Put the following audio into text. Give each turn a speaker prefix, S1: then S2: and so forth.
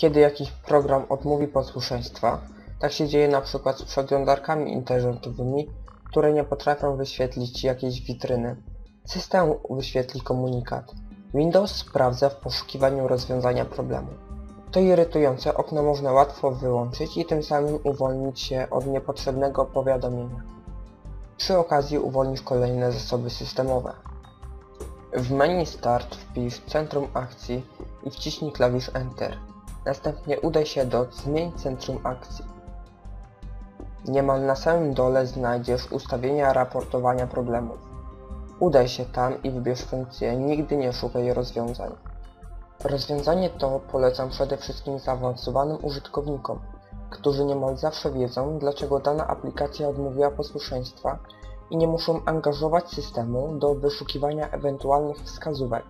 S1: Kiedy jakiś program odmówi posłuszeństwa, tak się dzieje na przykład z przeglądarkami internetowymi, które nie potrafią wyświetlić jakiejś witryny. System wyświetli komunikat. Windows sprawdza w poszukiwaniu rozwiązania problemu. To irytujące okno można łatwo wyłączyć i tym samym uwolnić się od niepotrzebnego powiadomienia. Przy okazji uwolnisz kolejne zasoby systemowe. W menu Start wpisz Centrum Akcji i wciśnij klawisz Enter. Następnie udaj się do Zmień centrum akcji. Niemal na samym dole znajdziesz ustawienia raportowania problemów. Udaj się tam i wybierz funkcję Nigdy nie szukaj rozwiązań. Rozwiązanie to polecam przede wszystkim zaawansowanym użytkownikom, którzy niemal zawsze wiedzą, dlaczego dana aplikacja odmówiła posłuszeństwa i nie muszą angażować systemu do wyszukiwania ewentualnych wskazówek.